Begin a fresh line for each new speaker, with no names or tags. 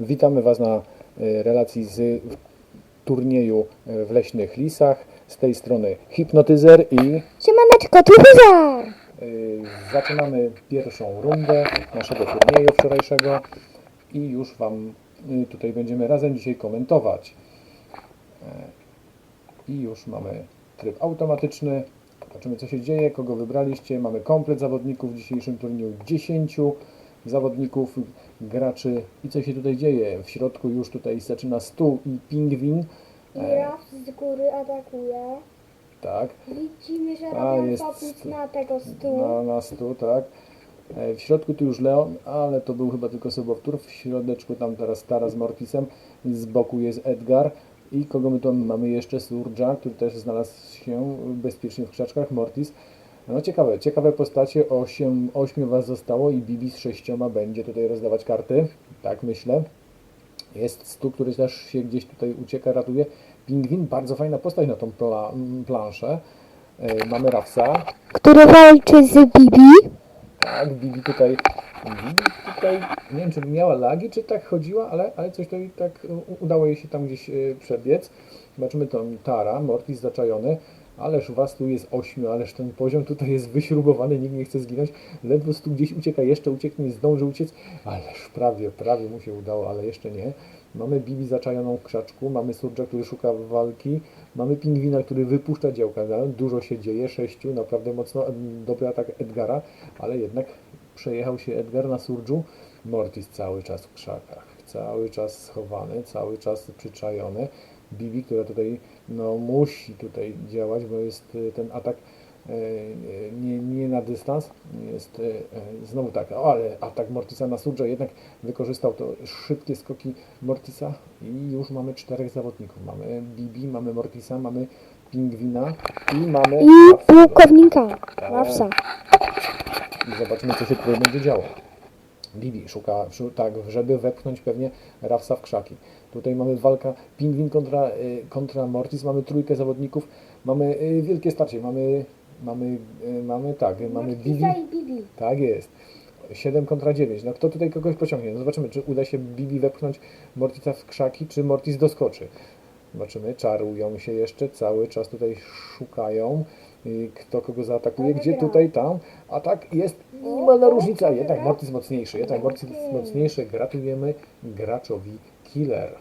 Witamy Was na e, relacji z turnieju e, w Leśnych Lisach. Z tej strony Hipnotyzer i
Siemaneczko, tu Huzar!
e, zaczynamy pierwszą rundę naszego turnieju wczorajszego i już Wam tutaj będziemy razem dzisiaj komentować. I już mamy tryb automatyczny. Zobaczymy co się dzieje, kogo wybraliście. Mamy komplet zawodników w dzisiejszym turnieju 10 zawodników, graczy i co się tutaj dzieje. W środku już tutaj zaczyna stół i pingwin. E,
Raf z góry atakuje.
tak,
Widzimy, że
A,
robią
jest
na tego stół.
na, na stół, tak. E, W środku tu już Leon, ale to był chyba tylko sobowtór. W środeczku tam teraz Tara z Mortisem. Z boku jest Edgar. I kogo my tu mamy jeszcze? Surja, który też znalazł się bezpiecznie w krzaczkach. Mortis. No ciekawe, ciekawe postacie. Osiem, ośmiu was zostało i Bibi z sześcioma będzie tutaj rozdawać karty. Tak myślę. Jest Stu, który też się gdzieś tutaj ucieka, ratuje. Pingwin, bardzo fajna postać na tą pla, planszę. E, Mamy Rafsa,
Który walczy z Bibi.
tak, Bibi tutaj, Bibi tutaj, nie wiem czy miała lagi, czy tak chodziła, ale, ale coś tutaj tak udało jej się tam gdzieś e, przebiec. Zobaczymy tą Tara, Mortis zaczajony, ależ was tu jest ośmiu, ależ ten poziom tutaj jest wyśrubowany, nikt nie chce zginąć, ledwo tu gdzieś ucieka, jeszcze ucieknie, zdąży uciec, ależ prawie, prawie mu się udało, ale jeszcze nie. Mamy Bibi zaczajoną w krzaczku, mamy Surja, który szuka walki, mamy Pingwina, który wypuszcza działka, dużo się dzieje, sześciu, naprawdę mocno dobry atak Edgara, ale jednak przejechał się Edgar na Surju, Mortis cały czas w krzakach, cały czas schowany, cały czas przyczajony, Bibi, która tutaj no, musi tutaj działać, bo jest y, ten atak e, nie, nie na dystans, jest e, e, znowu tak, o, ale atak Mortisa na Surja jednak wykorzystał to szybkie skoki Mortisa i już mamy czterech zawodników. Mamy Bibi, mamy Mortisa, mamy Pingwina i mamy
I pułkownika. Rafsa.
I zobaczymy, co się tutaj będzie działo. Bibi szuka, szu- tak, żeby wepchnąć pewnie Rafsa w krzaki. Tutaj mamy walka Pingwin kontra, y, kontra Mortis, mamy trójkę zawodników, mamy y, wielkie starcie, mamy, mamy, y, mamy tak, mamy Bibi,
Bibi.
tak jest. 7 kontra 9. No kto tutaj kogoś pociągnie? No zobaczymy, czy uda się Bibi wepchnąć Mortisa w krzaki, czy Mortis doskoczy. Zobaczymy, czarują się jeszcze, cały czas tutaj szukają, kto kogo zaatakuje,
Kto
gdzie tutaj, tam. A tak jest minimalna różnica, jednak Mortis mocniejszy, jednak Mortis mocniejszy. Gratulujemy graczowi Killer.